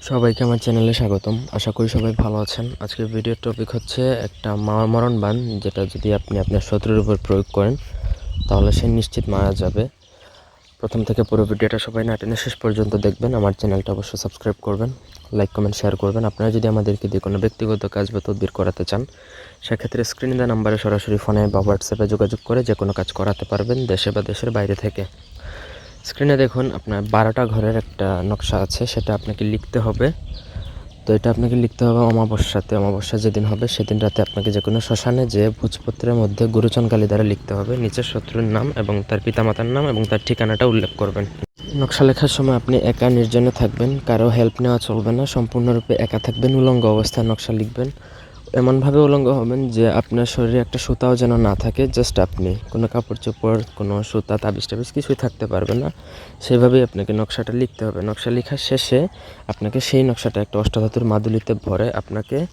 সবাইকে আমার চ্যানেলে স্বাগতম। আশা করি সবাই ভালো আছেন। আজকের ভিডিওর টপিক হচ্ছে একটা মা- মরণ বান যেটা যদি আপনি আপনার শত্রুর উপর প্রয়োগ করেন, তাহলে সে নিশ্চিত মারা যাবে। প্রথম থেকে পুরো ভিডিওটা সবাই না টেনে শেষ পর্যন্ত দেখবেন। আমার চ্যানেলটা অবশ্যই সাবস্ক্রাইব করবেন লাইক কমেন্ট শেয়ার করবেন। আপনারা যদি আমাদেরকে দিয়ে কোনো ব্যক্তিগত কাজ বা তদবির করাতে চান, সেক্ষেত্রে স্ক্রিনে দেওয়া নাম্বারে সরাসরি ফোনে বা হোয়াটসঅ্যাপে যোগাযোগ করে যে কোনো কাজ করাতে পারবেন দেশে বা দেশের বাইরে থেকে। স্ক্রিনে দেখুন, আপনার বারোটা ঘরের একটা নকশা আছে, সেটা আপনাকে লিখতে হবে। তো এটা আপনাকে লিখতে হবে অমাবস্যাতে। অমাবস্যা যেদিন হবে, সেদিন রাতে আপনাকে যে কোনো শ্মশানে যে ভোজপত্রের মধ্যে গুরুচন কালী দ্বারা লিখতে হবে। নিচের শত্রুর নাম এবং তার পিতামাতার নাম এবং তার ঠিকানাটা উল্লেখ করবেন। নকশা লেখার সময় আপনি একা নির্জনে থাকবেন, কারও হেল্প নেওয়া চলবে না। সম্পূর্ণরূপে একা থাকবেন, উলঙ্গ অবস্থায় নকশা লিখবেন। এমনভাবে উলঙ্গ হবেন যে আপনার শরীরে একটা সুতাও যেন না থাকে জাস্ট আপনি। কোনো কাপড় চোপড়, কোনো সুতা, তাবিজ টাবিজ কিছুই থাকতে পারবে না। সেভাবেই আপনাকে নকশাটা লিখতে হবে। নকশা লেখার শেষে আপনাকে সেই নকশাটা একটা অষ্টধাতুর মাদুলিতে ভরে আপনাকে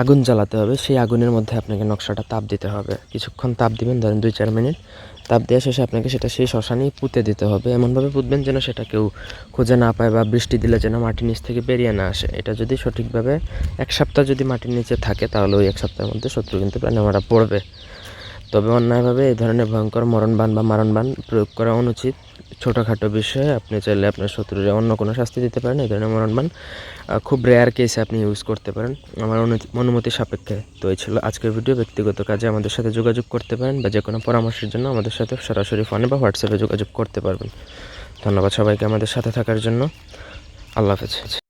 আগুন জ্বালাতে হবে, সেই আগুনের মধ্যে আপনাকে নকশাটা তাপ দিতে হবে। কিছুক্ষণ তাপ দিবেন, ধরেন দুই চার মিনিট। তাপ দেওয়া শেষে আপনাকে সেটা সেই শ্মশানেই পুঁতে দিতে হবে। এমনভাবে পুঁতবেন যেন সেটা কেউ খুঁজে না পায় বা বৃষ্টি দিলে যেন মাটির নিচ থেকে বেরিয়ে না আসে। এটা যদি সঠিকভাবে এক সপ্তাহ যদি মাটির নিচে থাকে, তাহলে ওই এক সপ্তাহের মধ্যে শত্রু কিন্তু প্রাণে মারা পড়বে। তবে অন্যায়ভাবে এই ধরনের ভয়ঙ্কর মরণবান বা মারণবান প্রয়োগ করা অনুচিত। ছোটোখাটো বিষয়ে আপনি চাইলে আপনার শত্রুরে অন্য কোনো শাস্তি দিতে পারেন, এই ধরনের মরণবান খুব রেয়ার কেসে আপনি ইউজ করতে পারেন। আমার অনু- অনুমতি সাপেক্ষে তো এই ছিল আজকের ভিডিও ব্যক্তিগত কাজে আমাদের সাথে যোগাযোগ করতে পারেন বা যে কোনো পরামর্শের জন্য আমাদের সাথে সরাসরি ফোনে বা হোয়াটসঅ্যাপে যোগাযোগ করতে পারবেন। ধন্যবাদ সবাইকে আমাদের সাথে থাকার জন্য। আল্লাহ হাফেজ।